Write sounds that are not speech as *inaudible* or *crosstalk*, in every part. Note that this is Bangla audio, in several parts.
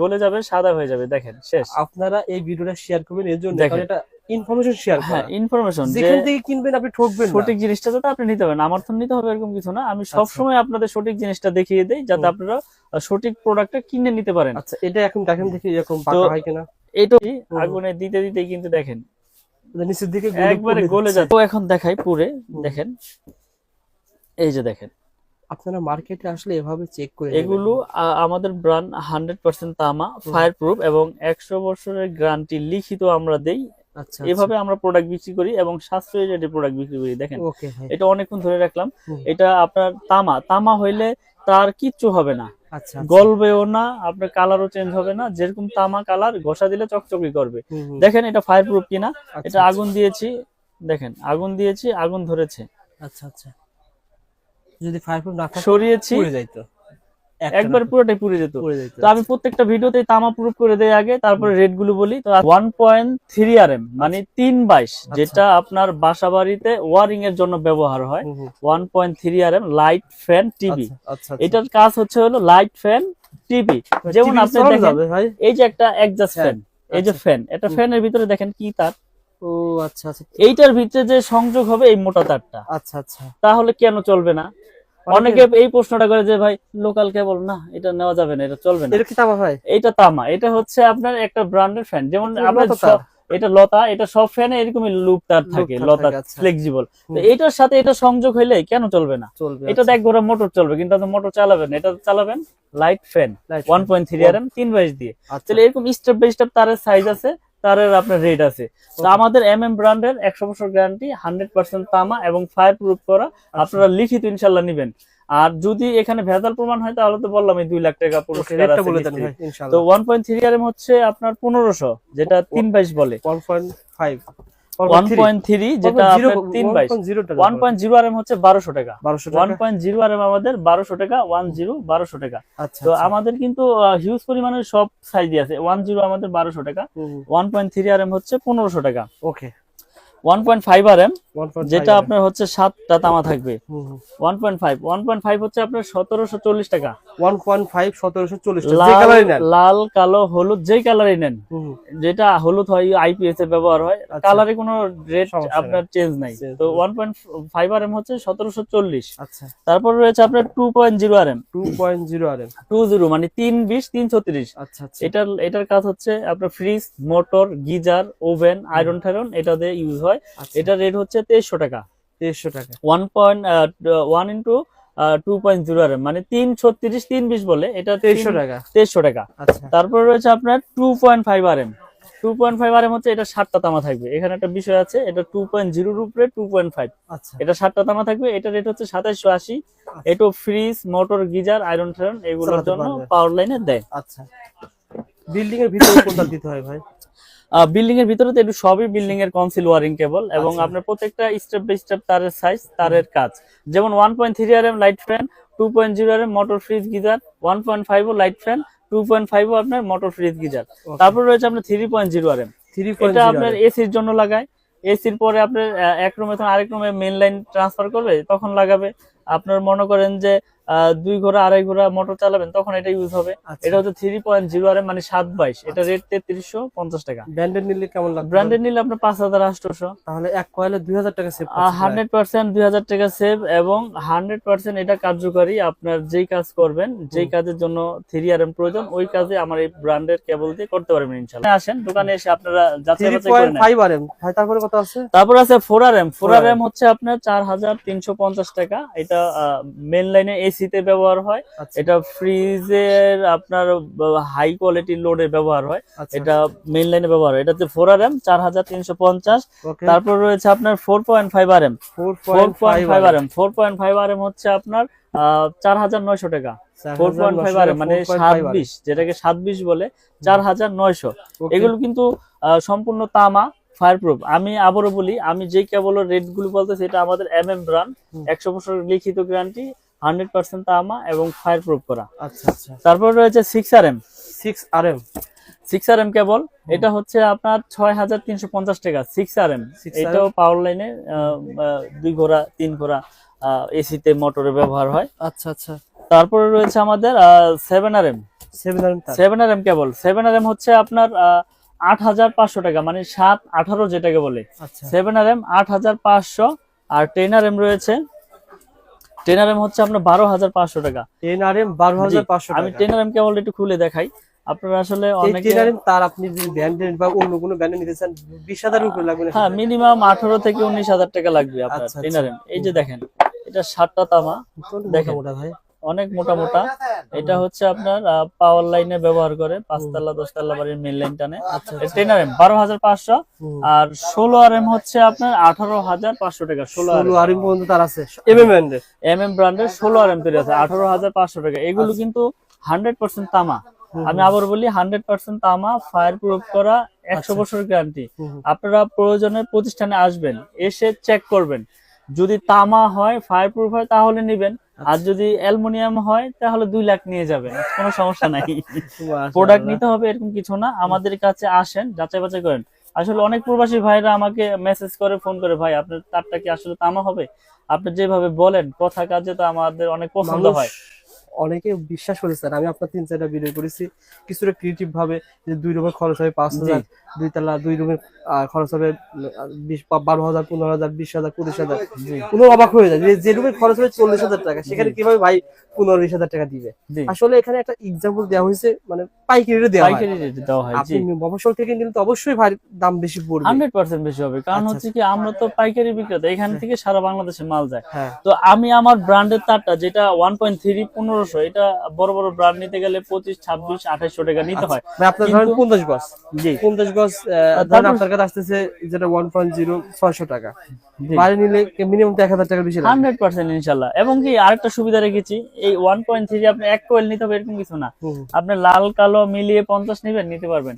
গলে যাবে সাদা হয়ে যাবে। দেখেন শেষ। আপনারা এই ভিডিওটা শেয়ার করবেন এর জন্য কারণ এটা ইনফরমেশন শেয়ার হ্যাঁ করা। ইনফরমেশন যেখান থেকে কিনবেন আপনি ঠকবেন সঠিক জিনিসটা যাতে আপনি নিতে পারেন। আমার তো নিতে হবে এরকম কিছু না। আমি সব সময় আপনাদের সঠিক জিনিসটা দেখিয়ে দেই যাতে আপনারা সঠিক প্রোডাক্টটা কিনে নিতে পারেন। আচ্ছা এটা এখন দেখেন দেখি এরকম পাকা হয় কিনা। এটা। আগুনে দিতে দিতে কিন্তু দেখেন। নিচের দিকে একবারে গলে যাচ্ছে। তো এখন দেখাই পুরে দেখেন। এই যে দেখেন। আপনারা মার্কেটে আসলে এভাবে চেক করে এগুলো আমাদের ব্র্যান্ড হান্ড্রেড পার্সেন্ট তামা ফায়ার প্রুফ এবং একশো বছরের গ্যারান্টি লিখিত আমরা দেই। আচ্ছা এভাবে আমরা প্রোডাক্ট বিক্রি করি এবং সাশ্রয়ী রেটে প্রোডাক্ট বিক্রি করি দেখেন। এটা অনেকক্ষণ ধরে রাখলাম। এটা আপনার তামা তামা হইলে তার কিচ্ছু হবে না। আচ্ছা গলবেও না আপনার কালারও চেঞ্জ হবে না। যেরকম তামা কালার ঘষা দিলে চকচকি করবে। দেখেন এটা ফায়ার প্রুফ কিনা। আচ্ছা, এটা আগুন দিয়েছি দেখেন আগুন দিয়েছি আগুন ধরেছে। আচ্ছা আচ্ছা। যদি ফায়ার প্রুফ না থাকে সরিয়েছি। পুড়ে যাইতো। একবার পুরোটাই পুড়ে যেত। তো আমি প্রত্যেকটা ভিডিওতে তামা প্রুফ করে দেই আগে তারপরে রেটগুলো বলি। তো one point three R M মানে তিন বাইশ যেটা আপনার বাসা বাড়িতে ওয়ারিং এর জন্য ব্যবহার হয়। One point three R M light fan TV আচ্ছা, আচ্ছা আচ্ছা। এটার কাজ হচ্ছে হলো লাইট ফ্যান টিভি যেমন আপনি দেখেন এই যে একটা হ্যাঁ, ফ্যান এই যে আচ্ছা। ফ্যান এটা ফ্যানের ভিতরে দেখেন কি তার? ও আচ্ছা আচ্ছা। এইটার ভিতরে যে সংযোগ হবে এই মোটা তারটা। আচ্ছা আচ্ছা। তাহলে কেন চলবে না? অনেকে এই প্রশ্নটা করে যে ভাই লোকাল কেবল না এটা নেওয়া যাবে না এটা চলবে না। এটা কি তামা ভাই? এটা তামা। এটা হচ্ছে আপনার একটা ব্র্যান্ডের ফ্যান যেমন এটা আপনার লতা এটা লতা এটা সব ফ্যানে এরকমই লুপ তার থাকে তার লতা আচ্ছা। ফ্লেক্সিবল তো এটার সাথে এটা সংযোগ হইলে কেন চলবে না? চলবে এটা আচ্ছা। এক মোটর চলবে কিন্তু আপনি মোটর চালাবেন এটা চালাবেন light fan Light one fan। Point three R M তিন বাইশ দিয়ে। আচ্ছা। তাহলে এরকম স্টেপ বাই স্টেপ তারের সাইজ আছে। তারের আপনার রেট আছে। তো আমাদের এম এম ব্র্যান্ডের একশো বছর গ্যারান্টি হান্ড্রেড পার্সেন্ট তামা এবং ফায়ার প্রুফ করা। আচ্ছা। আপনারা লিখিত ইনশাল্লাহ নেবেন। আর যদি এখানে ভেজাল প্রমাণ হয় তাহলে তো বললাম এই দুই লাখ টাকা পুরস্কার তো one point three R M হচ্ছে আপনার পনেরোশো যেটা তিন বাইশ বলে। 1.5 ওয়ান পয়েন্ট থ্রি যেটা 1.0 হচ্ছে টাকা। 1200 আমাদের বারোশো টাকা ওয়ান জিরো বারোশো টাকা। আচ্ছা তো আচ্ছা। আমাদের কিন্তু হিউজ পরিমাণের সব সাইজই আছে। ওয়ান জিরো আমাদের বারোশো টাকা। হুম, হুম। One point three R M হচ্ছে পনেরোশো টাকা। Okay one point five R M 1.5 যেটা আপনার হচ্ছে সাতটা তামা থাকবে। One point five one point five হচ্ছে আপনার সতেরোশো চল্লিশ টাকা। 1.5 1740 টাকা যে লাল লাল কালো হলুদ যেই কালারই নেন। যেটা হলুদ হয় আইপিএস এ ব্যবহার হয় আচ্ছা। কালারে কোনো রেট আপনার চেঞ্জ নাই। তো one point five R M হচ্ছে সতেরোশো চল্লিশ। আচ্ছা। তারপর রয়েছে আপনার two point zero R M 2.0 আর টু জিরো মানে তিন বিশ তিন ছত্রিশ। আচ্ছা আচ্ছা। এটার এটার কাজ হচ্ছে আপনার fridge motor geyser oven iron টায়রন এটা দিয়ে ইউজ হয়। আচ্ছা। এটার রেট হচ্ছে তেইশশো টাকা। 2300 টাকা। One point one into two point zero R মানে তিন ছত্রিশ তিন বিশ বলে। এটা 2300 টাকা। তেইশশো টাকা। আচ্ছা। তারপর রয়েছে আপনার two point five R M two point five R M হচ্ছে এটা সাতটা তামা থাকবে। এখানে একটা বিষয় আছে এটা টু পয়েন্ট জিরোর উপরে টু পয়েন্ট ফাইভ আচ্ছা। এটা সাতটা তামা থাকবে এটা রেট হচ্ছে সাতাইশশো আশি। এটা ফ্রিজ মোটর গিজার আয়রন টায়রন এগুলোর জন্য পাওয়ার লাইনে দেয়। আচ্ছা। বিল্ডিং এর ভিতরে কোনটা দিতে হয় ভাই? বিল্ডিং এর ভিতরে তো একটু সবই বিল্ডিং এর কনসিল ওয়ারিং কেবল এবং আচ্ছা। আপনার প্রত্যেকটা স্টেপ বাই স্টেপ তারের সাইজ তারের কাজ। যেমন one point three R M light fan two point zero R M motor fridge geyser one point five ও light fan two point five ও আপনার মোটর ফ্রিজ গিজার। তারপর রয়েছে আপনার three point zero R M 3.0 এটা আপনার এসির জন্য লাগায়। এসির পরে আপনার এক রুমে তখন আরেক রুমে মেন লাইন ট্রান্সফার করবে তখন লাগাবে। আপনার মনে করেন যে দুই ঘোড়া আড়াই ঘোড়া মোটর চালাবেন তখন এটা ইউজ হবে। আচ্ছা। এটা হচ্ছে থ্রি পয়েন্ট জিরো আর মানে সাত বাইশ। এটা রেট তেত্রিশশো পঞ্চাশ টাকা। ব্র্যান্ডেড নিলে কেমন লাগবে? ব্র্যান্ডেড নিলে আপনার পাঁচ হাজার আটশোশো। তাহলে এক কয়েলে 2000 টাকা সেভ হান্ড্রেড পার্সেন্ট দুই হাজার টাকা সেভ এবং হান্ড্রেড পার্সেন্ট এটা কার্যকারী আপনার যেই কাজ করবেন যেই কাজের জন্য থ্রি আর প্রয়োজন ওই কাজে আমার এই ব্র্যান্ডের কেবল দিয়ে করতে পারবেন ইনশাল্লাহ আসেন দোকানে এসে আপনারা যাচাই বাছাই করে নেন। 3.5 আরএম তারপরে কত আছে? তারপর আছে four R M four R M হচ্ছে আপনার চার হাজার তিনশো পঞ্চাশ টাকা। এটা মেন লাইনে এসিতে ব্যবহার হয়। আচ্ছা। এটা ফ্রিজের আপনার হাই কোয়ালিটি লোডে ব্যবহার হয়। আচ্ছা এটা মেন লাইনে ব্যবহার হয়। এটাতে ফোর আর এম চার হাজার তিনশো পঞ্চাশ। তারপর রয়েছে আপনার four point five R M four point 4.5 five R M four point five R M হচ্ছে আপনার চার হাজার নয়শো টাকা। ফোর পয়েন্ট ফাইভ আর মানে সাত বিশ যেটাকে সাত বিশ বলে চার হাজার নয়শো। এগুলো কিন্তু সম্পূর্ণ তামা ফায়ারপ্রুফ আমি আবারও বলি আমি যে কেবল রেটগুলো বলতেছি এটা আমাদের এম এম ব্রান্ড হুম। একশো বছর লিখিত গ্যারান্টি হান্ড্রেড পার্সেন্ট তামা এবং ফায়ার প্রুফ করা। আচ্ছা আচ্ছা। তারপর রয়েছে six R M 6 RM six R M cable. এটা হচ্ছে আপনার ছয় হাজার তিনশো পঞ্চাশ টাকা সিক্স আর এম 6RM এটাও পাওয়ার লাইনে দুই ঘোড়া তিন ঘোড়া এসিতে মোটরে ব্যবহার হয়। আচ্ছা আচ্ছা। তারপরে রয়েছে আমাদের seven R M seven R R M cable. Seven R M হচ্ছে আপনার আট হাজার পাঁচশো টাকা মানে সাত আঠারো যেটাকে বলে। সেভেন আর এম আট হাজার পাঁচশো আর টেন আর এম রয়েছে টেন হচ্ছে আপনার বারো হাজার পাঁচশো টাকা। টেন আর এম বারো হাজার পাঁচশো আমি টেন আর এম কেবল একটু খুলে দেখাই। আপনারা আসলে অনেকে টেন তার আপনি যদি ব্র্যান্ডেড বা অন্য কোনো ব্র্যান্ডে নিতে চান বিশ হাজারের উপরে লাগবে হ্যাঁ মিনিমাম আঠারো থেকে উনিশ হাজার টাকা লাগবে আপনার আচ্ছা, এম এই যে দেখেন এটা সাতটা তামা। দেখেন। ভাই? অনেক মোটা মোটা। এটা হচ্ছে আপনার পাওয়ার লাইনে ব্যবহার করে পাঁচতলা দশতলা বাড়ির মেন লাইন টানে। আচ্ছা টেন আর এম বারো হাজার পাঁচশো। আর ষোলো আর এম হচ্ছে আপনার আঠারো হাজার পাঁচশো টাকা ষোলো আর এম পর্যন্ত তার আছে। এম এম ব্র্যান্ডের এম এম ব্র্যান্ডের ষোলো আর এম তৈরি আছে আঠারো হাজার পাঁচশো টাকা। এগুলো আচ্ছা। কিন্তু হান্ড্রেড পার্সেন্ট তামা। আমি আবার বলি হান্ড্রেড পার্সেন্ট তামা ফায়ার প্রুফ করা একশো আচ্ছা। বছর গ্যারান্টি। আপনারা প্রয়োজনে প্রতিষ্ঠানে আসবেন এসে চেক করবেন। যদি তামা হয় ফায়ার প্রুফ হয় তাহলে নিবেন। আচ্ছা। আর যদি অ্যালুমিনিয়াম হয় তাহলে দুই লাখ নিয়ে যাবেন। কোনো সমস্যা নাই। *laughs* প্রোডাক্ট নিতে হবে এরকম কিছু না। আমাদের কাছে আসেন যাচাই বাছাই করেন। আসলে অনেক প্রবাসী ভাইরা আমাকে মেসেজ করে ফোন করে ভাই আপনার তারটা কি আসলে তামা হবে? আপনি যেভাবে বলেন কথা কাজে তো আমাদের অনেক পছন্দ হয়। অনেকে বিশ্বাস করে স্যার আমি আপনার তিন চারটা ভিডিও করেছি। কিছুটা ক্রিয়েটিভ ভাবে যে দুই রুমের খরচ হয় পাঁচ হাজার দুই তালা দুই রুমের খরচ হবে বিশ বারো হাজার পনেরো হাজার বিশ হাজার পঁচিশ হাজার। কোনো অবাক হয়ে যায় যে- খরচ হবে চল্লিশ হাজার টাকা সেখানে কীভাবে ভাই পনেরো বিশ হাজার টাকা দিবে? আসলে এখানে একটা এক্সাম্পল দেওয়া হয়েছে মানে পাইকারি দেওয়া হয় আপনি মফসল থেকে নিলে তো অবশ্যই ভাই দাম বেশি পড়বে। হান্ড্রেড পার্সেন্ট বেশি হবে কারণ আচ্ছা, হচ্ছে কি আমরা তো পাইকারি বিক্রেতা এখান থেকে সারা বাংলাদেশে মাল যায়। হ্যাঁ। তো আমি আমার ব্র্যান্ডের তারটা যেটা ওয়ান পয়েন্ট থ্রি পনেরোশো এটা বড় বড় ব্র্যান্ড নিতে গেলে পঁচিশ ছাব্বিশ আঠাইশশো টাকা নিতে হয়। আপনার ধরেন কিন্তু- পঞ্চাশ গজ। জি। পঞ্চাশ গজ আপনার কাছে আসতেছে যেটা ওয়ান পয়েন্ট জিরো ছয়শো টাকা। বাইরে নিলে মিনিমাম এক হাজার টাকা বেশি হান্ড্রেড পার্সেন্ট ইনশাল্লাহ। এবং কি আরেকটা সুবিধা রেখেছি এই ওয়ান পয়েন্ট থ্রি আপনি এক কোয়েল নিতে হবে এরকম কিছু না। আপনি লাল কালো মিলিয়ে পঞ্চাশ নিবেন নিতে পারবেন।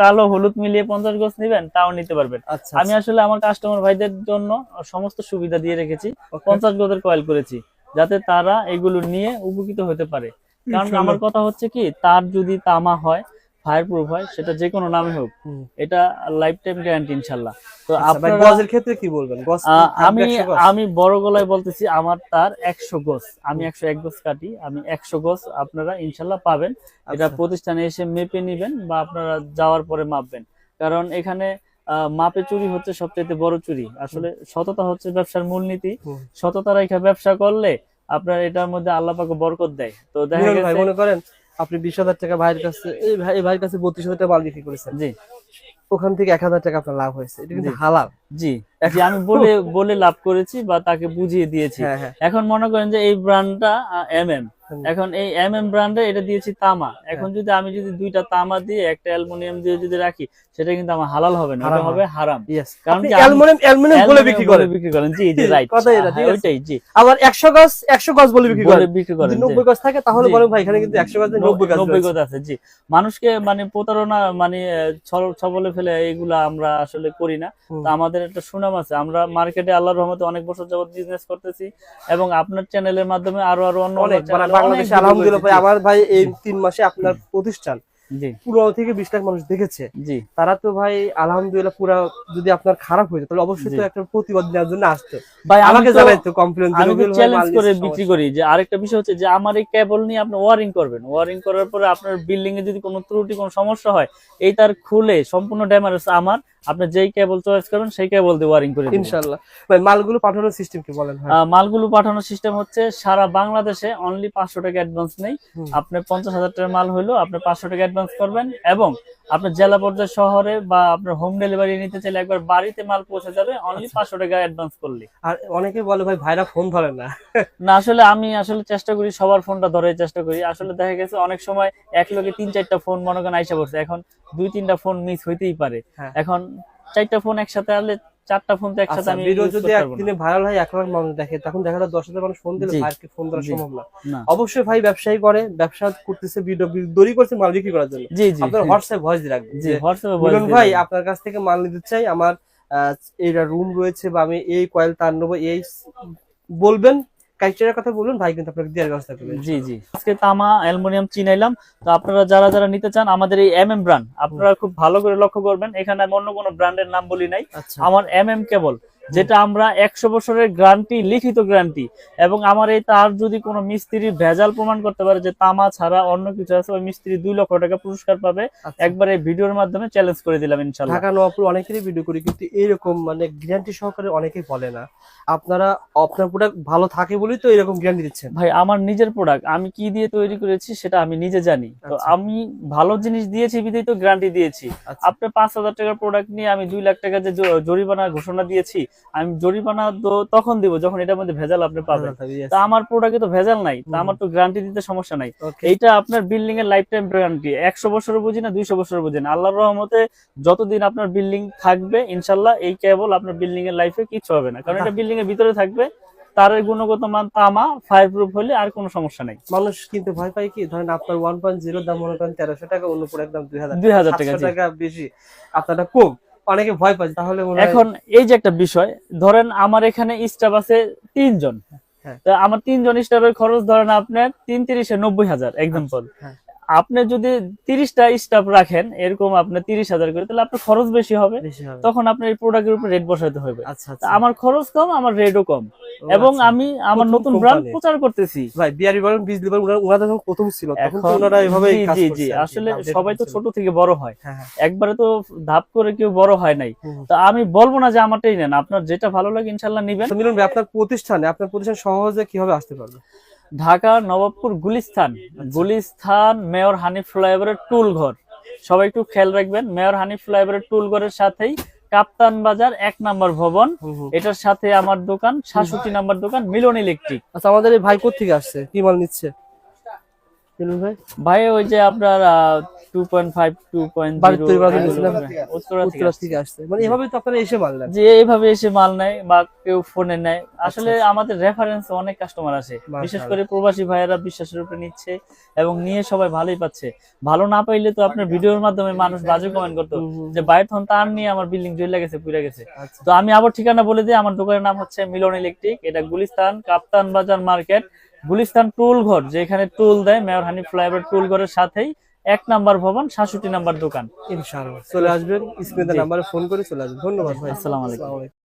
কালো হলুদ মিলিয়ে পঞ্চাশ গজ নিবেন তাও নিতে পারবেন। আচ্ছা আমি আসলে আমার কাস্টমার ভাইদের জন্য সমস্ত সুবিধা দিয়ে রেখেছি। পঞ্চাশ গজের কয়েল করেছি যাতে তারা এগুলো নিয়ে উপকৃত হতে পারে। কারণ আমার কথা হচ্ছে কি তার যদি তামা হয় ফায়ার প্রুফ হয় সেটা যে কোনো নামে হোক। এটা লাইফ টাইম গ্যারান্টি ইনশাল্লাহ তো আচ্ছা, আপনারা গজের ক্ষেত্রে কি বলবেন? আমি আমি বড় গলায় বলতেছি আমার তার একশো গজ। আমি একশো এক গজ কাটি আমি একশো গজ আপনারা ইনশাল্লাহ পাবেন। এটা আচ্ছা। প্রতিষ্ঠানে এসে মেপে নিবেন বা আপনারা যাওয়ার পরে মাপবেন। কারণ এখানে মাপে চুরি হচ্ছে সবচেয়ে বড় চুরি। আসলে সততা হচ্ছে ব্যবসার মূলনীতি। সততা রেখা ব্যবসা করলে আপনার এটার মধ্যে আল্লাহ পাকে বরকত দেয়। তো দেখা গেছে মনে করেন আপনি বিশ হাজার টাকা ভাইয়ের কাছে এই ভাই ভাইয়ের কাছে বত্রিশ হাজার টাকা মাল বিক্রি করেছেন। জি। ওখান থেকে এক হাজার টাকা আপনার লাভ হয়েছে। এটা কিন্তু। হালাল। জি। আমি বলে বলে লাভ করেছি বা তাকে বুঝিয়ে দিয়েছি। হ্যাঁ হ্যাঁ। এখন মনে করেন যে এই ব্র্যান্ডটা এম এম। এখন এই এম এম ব্র্যান্ডে এটা দিয়েছি তামা। এখন যদি আমি যদি দুইটা তামা দিয়ে একটা অ্যালুমিনিয়াম দিয়ে যদি রাখি সেটা কিন্তু আমার হালাল হবে না ওটা হবে হারাম। কারণ কি অ্যালুমিনিয়াম অ্যালুমিনিয়াম বলে বিক্রি করেন। বিক্রি করেন। জি জি রাইট কথাই এটা, ঠিক ওইটাই জি। আবার একশো গজ একশো গজ বলে বিক্রি করেন। বিক্রি করেন জি। নব্বই গজ থাকে তাহলে বলেন ভাই এখানে কিন্তু একশো গজ নেই, নব্বই গজ নব্বই রয়েছে। গজ আছে জি। মানুষকে মানে প্রতারণা মানে ছবলে ফেলে এইগুলা আমরা আসলে করি না। তো আমাদের একটা সুনাম আছে। আমরা মার্কেটে আল্লাহর রহমতে অনেক বছর যাবত বিজনেস করতেছি এবং আপনার চ্যানেলের মাধ্যমে আরও আরও অন্য অন্য অনেক বাংলাদেশে আলহামদুলিল্লাহ ভাই আমার ভাই এই তিন মাসে আপনার প্রতিষ্ঠান পনেরো থেকে বিশ লাখ মানুষ দেখেছে। তারা তো ভাই আলহামদুলিল্লাহ পুরা যদি আপনার খারাপ হয়েছে তাহলে অবশ্যই তো একটা প্রতিবাদ নেওয়ার জন্য আসতো। ভাই আমাকে জানাই তো কমপ্লেন আমি চ্যালেঞ্জ করে বিক্রি করি। যে আরেকটা বিষয় হচ্ছে যে আমার এই কেবল নিয়ে আপনি ওয়ারিং করবেন। ওয়ারিং করার পরে আপনার বিল্ডিং এ যদি কোনো ত্রুটি কোনো সমস্যা হয় এই তার খুলে সম্পূর্ণ ড্যামেজ আমার। আপনি যেই কেবল চয়েস করবেন সেই কেবল দিয়ে ওয়ারিং করে ইনশাআল্লাহ। ভাই মালগুলো পাঠানোর সিস্টেম কি বলেন মালগুলো পাঠানোর সিস্টেম হচ্ছে সারা বাংলাদেশে অনলি পাঁচশো টাকা অ্যাডভান্স নেই। আপনি পঞ্চাশ হাজার টাকার মাল হইল আপনি পাঁচশো টাকা অ্যাডভান্স করবেন এবং আপনার জেলা পর্যায়ে শহরে বা আপনার হোম ডেলিভারি নিতে চাইলে একবার বাড়িতে মাল পৌঁছে যাবে অনলি আচ্ছা। পাঁচশো টাকা অ্যাডভান্স করলে। আর অনেকে বলে ভাই ভাইরা ফোন ধরে না। *laughs* না আসলে আমি আসলে চেষ্টা করি সবার ফোনটা ধরে চেষ্টা করি। আসলে দেখা গেছে অনেক সময় এক লোকে তিন চারটা ফোন মনে করেন আইসা পড়ছে। এখন দুই তিনটা ফোন মিস হইতেই পারে। হ্যাঁ। এখন চারটা ফোন একসাথে আনলে চারটা ফোন তো একসাথে আচ্ছা আমি ভিডিও যদি। একদিনে ভাইরাল হয় এক লাখ মানুষ দেখে তখন দেখা যায় দশ হাজার মানুষ ফোন দিলে ভাইকে ফোন জি। সম্ভব না। অবশ্যই ভাই ব্যবসায়ী করে ব্যবসা করতেছে ভিডিও দড়ি করছে মাল বিক্রি করার জন্য। জি জি আপনার হোয়াটসঅ্যাপ ভয়েস রাখবেন জি হোয়াটসঅ্যাপে মিলন ভাই আপনার কাছ থেকে মাল নিতে চাই আমার এইটা রুম রয়েছে বা আমি এই কয়েল তার নেব এই বলবেন ক্রাইটেরিয়ার কথা বলবেন ভাই কিন্তু আপনাকে দেওয়ার ব্যবস্থা করবেন জি জি। আজকে তামা অ্যালুমিনিয়াম চিনাইলাম তো আপনারা যারা যারা নিতে চান আমাদের এই এম এম ব্র্যান্ড আপনারা খুব ভালো করে লক্ষ্য করবেন। এখানে আমি অন্য কোনো ব্র্যান্ডের নাম বলি নাই। আচ্ছা। আমার এম এম কেবল যেটা আমরা একশো বছরের গ্যারান্টি লিখিত গ্যারান্টি এবং আমার এই তার যদি কোনো মিস্ত্রি ভেজাল প্রমাণ করতে পারে যে তামা ছাড়া অন্য কিছু আছে ওই মিস্ত্রি দুই লক্ষ টাকা পুরস্কার পাবে। আচ্ছা। একবার এই ভিডিওর মাধ্যমে চ্যালেঞ্জ করে দিলাম ইনশাল্লাহ। ঢাকা নবাবপুর অনেকেরই ভিডিও করি কিন্তু এরকম মানে গ্যারান্টি সহকারে অনেকেই বলে না। আপনারা আপনার প্রোডাক্ট ভালো থাকে বলেই তো এরকম গ্যারান্টি দিচ্ছেন। ভাই আমার নিজের প্রোডাক্ট আমি কি দিয়ে তৈরি করেছি সেটা আমি নিজে জানি। তো আচ্ছা। আমি ভালো জিনিস দিয়েছি বিধেই তো গ্যারান্টি দিয়েছি। আচ্ছা। আপনার পাঁচ হাজার টাকার প্রোডাক্ট নিয়ে আমি দুই লাখ টাকা যে জরিমানা ঘোষণা দিয়েছি আমি জরিমানা তো তখন দিব যখন এটার মধ্যে ভেজাল আপনি পাবেন। তা আমার প্রোডাক্টে তো ভেজাল নাই তা আমার তো গ্যারান্টি দিতে সমস্যা নাই। এইটা আপনার বিল্ডিং এর লাইফ টাইম গ্যারান্টি একশো বছর বুঝি না দুইশো বছর বুঝি না। আল্লাহর রহমতে যতদিন আপনার বিল্ডিং থাকবে ইনশাল্লাহ এই কেবল আপনার বিল্ডিং এর লাইফে কিছু হবে না। কারণ এটা বিল্ডিং এর ভিতরে থাকবে তার গুণগত মান তামা ফায়ার প্রুফ হলে আর কোনো সমস্যা নাই। মানুষ কিন্তু ভয় পায় কি ধরেন আপনার ওয়ান পয়েন্ট জিরো দাম মনে করেন তেরোশো টাকা অন্য প্রোডাক্ট দাম দুই হাজার দুই হাজার টাকা বেশি। আপনারটা কম। অনেকে ভয় পায় তাহলে এখন এই যে একটা বিষয় ধরেন আমার এখানে স্টাফ আছে তিনজন হ্যাঁ। আমার তিনজন স্টাফের খরচ ধরেন আপনার তিন তিরিশে নব্বই হাজার এক্সাম্পল। আপনি যদি তিরিশটা স্টাফ রাখেন এরকম আপনার তিরিশ হাজার করে তাহলে আপনার খরচ বেশি হবে। তখন আপনার এই প্রোডাক্টের উপর রেট বসাতে হবে। আচ্ছা আচ্ছা। আমার খরচ কম আমার রেটও কম। এবং আচ্ছা। আমি আমার নতুন ব্র্যান্ড প্রচার করতেছি। ভাই বিআরবি বলেন বিজলি বলেন ওনারা যখন প্রথম ছিল তখন ওনারা এভাবে জি জি জি। আসলে সবাই তো ছোট থেকে বড় হয়। হ্যাঁ হ্যাঁ। একবারে তো ধাপ করে কেউ বড় হয় নাই। তো আমি বলব না যে আমারটাই নেন। আপনার যেটা ভালো লাগে ইনশাল্লাহ নিবেন। তো মিলন ভাই আপনার প্রতিষ্ঠানে আপনার প্রতিষ্ঠান সহজে কীভাবে আসতে পারবে? ঢাকা নবাবপুর গুলিস্থান গুলিস্থান মেয়র হানিফ ফ্লাইওভারের টুল ঘর। সবাই একটু খেয়াল রাখবেন মেয়র হানিফ ফ্লাইওভারের টুল ঘরের সাথেই কাপ্তান বাজার এক নাম্বার ভবন। এটার সাথে আমার দোকান সাতষট্টি নাম্বার দোকান মিলন ইলেকট্রিক। আচ্ছা আমাদের এই ভাই কোথেকে আসছে? কি মাল নিচ্ছে? মিলন ভাই? ভাই ওই যে আপনার two point five two point বাড়ির তৈরি করার জন্য ছিলাম। উত্তরা থেকে আসছে। মানে এভাবে তো আপনারা এসে মাল নেন। যে এইভাবে এসে মাল নেয় বা কেউ ফোনে নেয়। আসলে আমাদের রেফারেন্স অনেক কাস্টমার আসে বিশেষ করে প্রবাসী ভাইয়েরা বিশ্বাসের উপরে নিচ্ছে এবং নিয়ে সবাই ভালোই পাচ্ছে। ভালো না পাইলে তো আপনার ভিডিওর মাধ্যমে মানুষ বাজে কমেন্ট করতো। যে বাইরে তখন তার নিয়ে আমার বিল্ডিং জ্বলে গেছে পুড়ে গেছে। আচ্ছা। তো আমি আবার ঠিকানা বলে দিই আমার দোকানের নাম হচ্ছে মিলন ইলেকট্রিক এটা গুলিস্তান কাপ্তান বাজার মার্কেট গুলিস্তান টুল ঘর যেখানে টুল দেয় মেয়র হানি ফ্লাইওভার টুল ঘরের সাথেই এক নাম্বার ভবন সাতষট্টি নাম্বার দোকান। ইনশাআল্লাহ। চলে আসবেন স্ক্রিনে নাম্বারে ফোন করে চলে আসবেন। ধন্যবাদ ভাই। আসসালামু আসসালামু আলাইকুম।